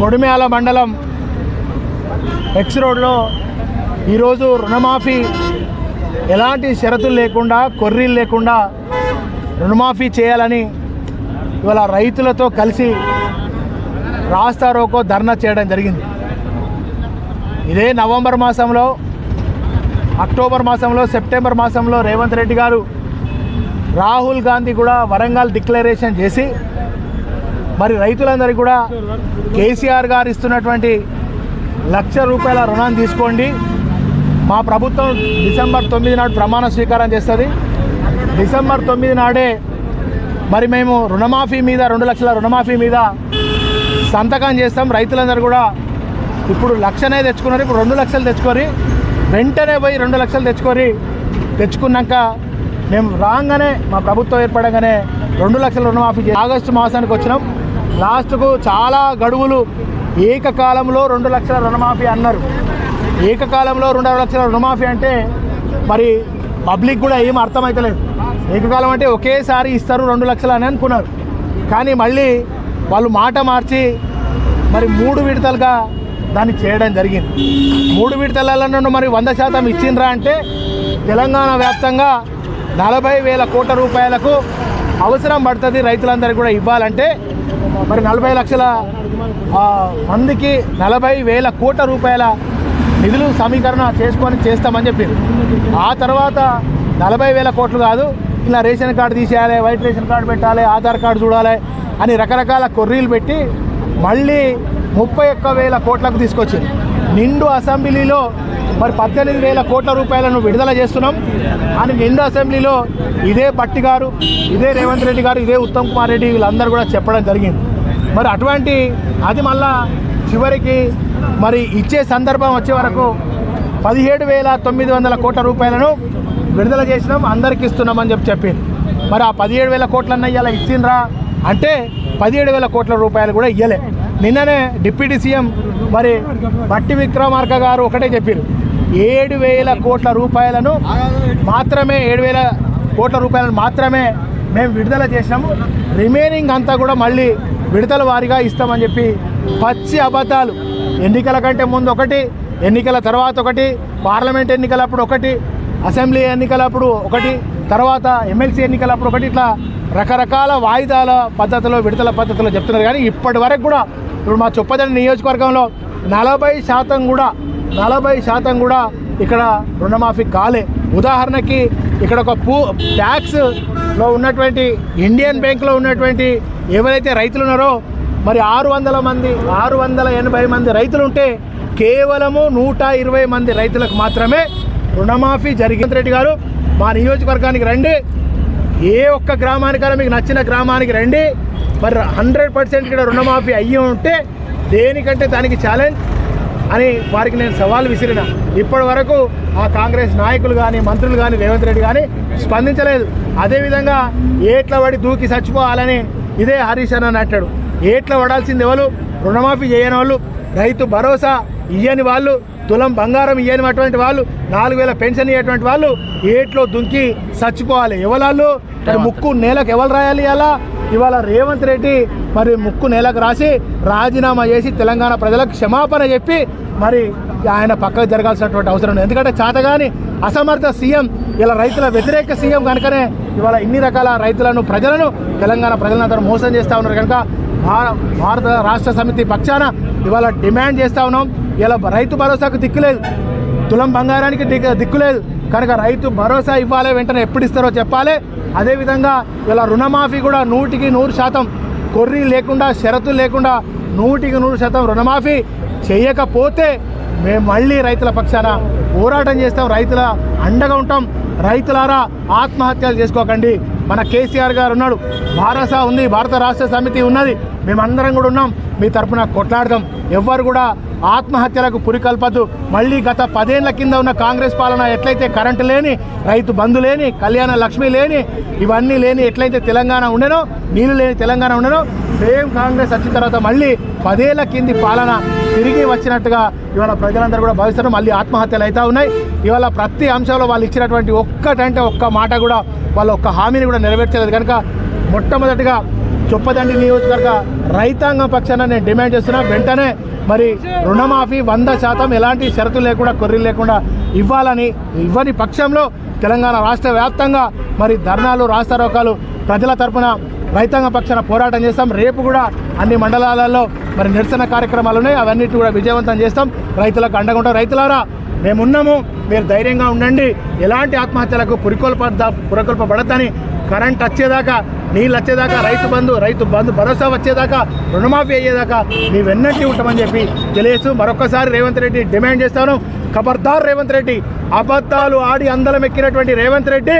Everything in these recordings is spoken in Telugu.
కొడిమేళ మండలం ఎక్స్ రోడ్లో ఈరోజు రుణమాఫీ ఎలాంటి షరతులు లేకుండా కొర్రీలు లేకుండా రుణమాఫీ చేయాలని ఇవాళ రైతులతో కలిసి రాస్తారోకో ధర్నా చేయడం జరిగింది. ఇదే నవంబర్ మాసంలో అక్టోబర్ మాసంలో సెప్టెంబర్ మాసంలో రేవంత్ రెడ్డి గారు రాహుల్ గాంధీ కూడా వరంగల్ డిక్లరేషన్ చేసి మరి రైతులందరికీ కూడా కేసీఆర్ గారు ఇస్తున్నటువంటి లక్ష రూపాయల రుణాన్ని తీసుకోండి. మా ప్రభుత్వం డిసెంబర్ తొమ్మిది నాడు ప్రమాణ స్వీకారం చేస్తుంది. డిసెంబర్ తొమ్మిది నాడే మరి మేము రుణమాఫీ మీద రెండు లక్షల రుణమాఫీ మీద సంతకం చేస్తాం. రైతులందరూ కూడా ఇప్పుడు లక్షనే తెచ్చుకున్నారు. ఇప్పుడు రెండు లక్షలు తెచ్చుకొని వెంటనే పోయి రెండు లక్షలు తెచ్చుకొని తెచ్చుకున్నాక మేము రాగానే మా ప్రభుత్వం ఏర్పడగానే రెండు లక్షల రుణమాఫీ ఆగస్టు మాసానికి వచ్చినాం. లాస్ట్కు చాలా గడువులు ఏకకాలంలో రెండు లక్షల రుణమాఫీ అన్నారు. ఏకకాలంలో రెండు లక్షల రుణమాఫీ అంటే మరి పబ్లిక్ కూడా ఏం అర్థమవుతలేదు ఏకకాలం అంటే ఒకేసారి ఇస్తారు రెండు లక్షలు అని అనుకున్నారు. కానీ మళ్ళీ వాళ్ళు మాట మార్చి మరి మూడు విడతలుగా దాన్ని చేయడం జరిగింది. మూడు విడతలలో మరి వంద శాతం ఇచ్చిండ్రా అంటే తెలంగాణ వ్యాప్తంగా నలభై వేల కోట్ల రూపాయలకు అవసరం పడుతుంది రైతులందరికీ కూడా ఇవ్వాలంటే. మరి నలభై లక్షల మందికి నలభై వేల కోట్ల రూపాయల నిధులు సమీకరణ చేసుకొని చేస్తామని చెప్పింది ఆ తర్వాత నలభై వేల కోట్లు కాదు ఇలా రేషన్ కార్డు తీసేయాలి వైట్ రేషన్ కార్డు పెట్టాలి ఆధార్ కార్డు చూడాలి అని రకరకాల కొర్రీలు పెట్టి మళ్ళీ ముప్పై ఒక్క వేల కోట్లకు తీసుకొచ్చింది. నిండు అసెంబ్లీలో మరి పద్దెనిమిది వేల కోట్ల రూపాయలను విడుదల చేస్తున్నాం. అని నిండు అసెంబ్లీలో ఇదే పట్టి గారు ఇదే రేవంత్ రెడ్డి గారు ఇదే ఉత్తమ్ కుమార్ రెడ్డి వీళ్ళందరూ కూడా చెప్పడం జరిగింది. మరి అటువంటి అది మళ్ళా చివరికి మరి ఇచ్చే సందర్భం వచ్చే వరకు పదిహేడు వేల తొమ్మిది వందల కోట్ల రూపాయలను విడుదల చేసినాం అందరికి ఇస్తున్నామని చెప్పి చెప్పింది. మరి ఆ పదిహేడు వేల కోట్లన్న ఇలా ఇచ్చిండ్రా? అంటే పదిహేడు వేల కోట్ల రూపాయలు కూడా ఇవ్వలే నిన్ననే డిప్యూటీ సీఎం మరి బట్టి విక్రమార్క గారు ఒకటే చెప్పారు ఏడు వేల కోట్ల రూపాయలను మాత్రమే ఏడు వేల కోట్ల రూపాయలను మాత్రమే మేము విడుదల చేసినాము రిమైనింగ్ అంతా కూడా మళ్ళీ విడతల వారీగా ఇస్తామని చెప్పి పచ్చి అబద్ధాలు. ఎన్నికల కంటే ముందు ఒకటి ఎన్నికల తర్వాత ఒకటి పార్లమెంట్ ఎన్నికలప్పుడు ఒకటి అసెంబ్లీ ఎన్నికలప్పుడు ఒకటి తర్వాత ఎమ్మెల్సీ ఎన్నికలప్పుడు ఒకటి ఇట్లా రకరకాల వాయిదాల పద్ధతిలో విడతల పద్ధతిలో చెప్తున్నారు. కానీ ఇప్పటి వరకు కూడా ఇప్పుడు మా చొప్పదండి నియోజకవర్గంలో నలభై శాతం కూడా నలభై శాతం కూడా ఇక్కడ రుణమాఫీ కాలే. ఉదాహరణకి ఇక్కడ ఒక పూ ట్యాక్స్లో ఉన్నటువంటి ఇండియన్ బ్యాంక్లో ఉన్నటువంటి ఎవరైతే రైతులు ఉన్నారో మరి ఆరు వందల మంది ఆరు వందల ఎనభై మంది రైతులు ఉంటే కేవలము నూట ఇరవై మంది రైతులకు మాత్రమే రుణమాఫీ జరిగింది. రెడ్డి గారు మా నియోజకవర్గానికి రండి. ఏ ఒక్క గ్రామానికైనా మీకు నచ్చిన గ్రామానికి రండి. మరి హండ్రెడ్ పర్సెంట్ ఇక్కడ రుణమాఫీ అయ్యి ఉంటే దేనికంటే దానికి ఛాలెంజ్ అని వారికి నేను సవాల్ విసిరిన. ఇప్పటి వరకు ఆ కాంగ్రెస్ నాయకులు కానీ మంత్రులు కానీ రేవంత్ రెడ్డి కానీ స్పందించలేదు. అదేవిధంగా ఏట్ల పడి దూకి చచ్చిపోవాలని ఇదే హరీష్ అన్న అంటాడు. ఏట్ల పడాల్సింది ఎవరు? రుణమాఫీ చేయని వాళ్ళు రైతు భరోసా ఇయ్యని వాళ్ళు తులం బంగారం ఇయ్యని అటువంటి వాళ్ళు నాలుగు వేల పెన్షన్ ఇయ్యేటువంటి వాళ్ళు ఏట్లో దుంకి చచ్చిపోవాలి. ఎవరాళ్ళు మరి ముక్కు నేలకు ఎవరు రాయాలి అలా? ఇవాళ రేవంత్ రెడ్డి మరి ముక్కు నేలకు రాసి రాజీనామా చేసి తెలంగాణ ప్రజలకు క్షమాపణ చెప్పి మరి ఆయన పక్కకు జరగాల్సినటువంటి అవసరం ఉంది ఎందుకంటే చాతగాని అసమర్థ సీఎం ఇలా రైతుల వ్యతిరేక సీఎం కనుకనే ఇవాళ ఇన్ని రకాల రైతులను ప్రజలను తెలంగాణ ప్రజలందరూ మోసం చేస్తూ ఉన్నారు. కనుక భార- భారత రాష్ట్ర సమితి పక్షాన ఇవాళ డిమాండ్ చేస్తూ ఉన్నాం. ఇలా రైతు భరోసాకు దిక్కులేదు తులం బంగారానికి దిక్కు దిక్కులేదు కనుక రైతు భరోసా ఇవ్వాలి వెంటనే ఎప్పుడు ఇస్తారో చెప్పాలి. అదేవిధంగా ఇలా రుణమాఫీ కూడా నూటికి నూరు శాతం కొర్రీ లేకుండా షరతులు లేకుండా నూటికి నూరు శాతం రుణమాఫీ చేయకపోతే మేము మళ్ళీ రైతుల పక్షాన పోరాటం చేస్తాం రైతుల అండగా ఉంటాం. రైతులారా ఆత్మహత్యలు చేసుకోకండి. మన కేసీఆర్ గారు ఉన్నాడు. భారస ఉంది భారత రాష్ట్ర సమితి ఉన్నది. మేమందరం కూడా ఉన్నాం. మీ తరఫున కొట్లాడదాం. ఎవ్వరు కూడా ఆత్మహత్యలకు పురికల్పద్దు. మళ్ళీ గత పదేళ్ళ కింద ఉన్న కాంగ్రెస్ పాలన ఎట్లయితే కరెంటు లేని రైతు బంధు లేని కళ్యాణ లక్ష్మి లేని ఇవన్నీ లేని ఎట్లయితే తెలంగాణ ఉండేనో నీళ్ళు లేని తెలంగాణ ఉండేనో సేమ్ కాంగ్రెస్ వచ్చిన తర్వాత మళ్ళీ పదేళ్ళ కింది పాలన తిరిగి వచ్చినట్టుగా ఇవాళ ప్రజలందరూ కూడా భావిస్తారు మళ్ళీ ఆత్మహత్యలు అవుతూ ఉన్నాయి. ఇవాళ ప్రతి అంశంలో వాళ్ళు ఇచ్చినటువంటి ఒక్కటంటే ఒక్క మాట కూడా వాళ్ళ ఒక్క హామీని కూడా నెరవేర్చలేదు. కనుక మొట్టమొదటిగా చొప్పదండి నియోజకవర్గ రైతాంగం పక్షాన నేను డిమాండ్ చేస్తున్నా వెంటనే మరి రుణమాఫీ వంద శాతం ఎలాంటి షరతులు లేకుండా కొర్రీలు లేకుండా ఇవ్వాలని ఇవ్వని పక్షంలో తెలంగాణ రాష్ట్ర వ్యాప్తంగా మరి ధర్నాలు రాస్తారోకాలు ప్రజల తరపున రైతాంగ పక్షాన పోరాటం చేస్తాం. రేపు కూడా అన్ని మండలాలలో మరి నిరసన కార్యక్రమాలు ఉన్నాయి. అవన్నిటి కూడా విజయవంతం చేస్తాం. రైతులకు అండగా ఉంటాం. రైతులారా మేమున్నాము. మీరు ధైర్యంగా ఉండండి. ఎలాంటి ఆత్మహత్యలకు పురికొల్ప పురకొల్పబడద్దని కరెంట్ వచ్చేదాకా నీళ్ళు వచ్చేదాకా రైతు బంధు రైతు బంధు భరోసా వచ్చేదాకా రుణమాఫీ అయ్యేదాకా మీ వెన్నట్టి ఉంటామని చెప్పి తెలియజేస్తూ మరొకసారి రేవంత్ రెడ్డి డిమాండ్ చేస్తాను. ఖబర్దార్ రేవంత్ రెడ్డి అబద్ధాలు ఆడి అందలం ఎక్కినటువంటి రేవంత్ రెడ్డి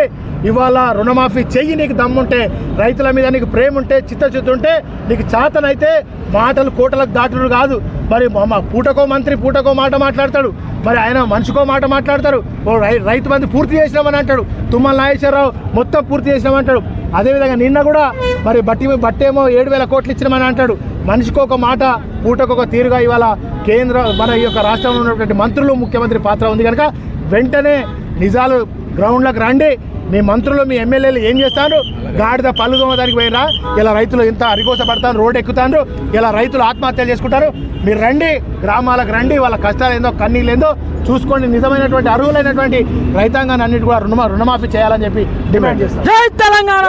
ఇవాళ రుణమాఫీ చెయ్యి నీకు దమ్ముంటే రైతుల మీద నీకు ప్రేమ ఉంటే చిత్తశుద్ధి ఉంటే నీకు చాతనైతే మాటలు కోటలకు దాటుడు కాదు. మరి మా- పూటకో మంత్రి పూటకో మాట మాట్లాడతాడు. మరి ఆయన మనిషికో మాట మాట్లాడతారు. ఓ రై రైతు మంది పూర్తి చేసినామని అంటాడు. తుమ్మల నాగేశ్వరరావు మొత్తం పూర్తి చేసినామంటాడు. అదేవిధంగా నిన్న కూడా మరి బట్టి బట్టేమో ఏడు వేల కోట్లు ఇచ్చినామని అంటాడు. మనిషికి ఒక మాట పూటకు ఒక తీరుగా ఇవాళ కేంద్ర మన ఈ యొక్క రాష్ట్రంలో ఉన్నటువంటి మంత్రులు ముఖ్యమంత్రి పాత్ర ఉంది కనుక వెంటనే నిజాలు గ్రౌండ్లోకి రండి. మీ మంత్రులు మీ ఎమ్మెల్యేలు ఏం చేస్తారు? గాడిద పళ్ళు దోమదానికి పోయినా ఇలా రైతులు ఇంత అరిగోస రోడ్ ఎక్కుతారు. ఇలా రైతులు ఆత్మహత్యలు చేసుకుంటారు. మీరు రండి గ్రామాలకు రండి. వాళ్ళ కష్టాలు ఏందో కన్నీళ్ళు ఏందో చూసుకోండి. నిజమైనటువంటి అర్హులైనటువంటి రైతాంగాన్ని అన్నిటి కూడా రుణమా రుణమాఫీ చేయాలని చెప్పి డిమాండ్ చేస్తాం తెలంగాణ!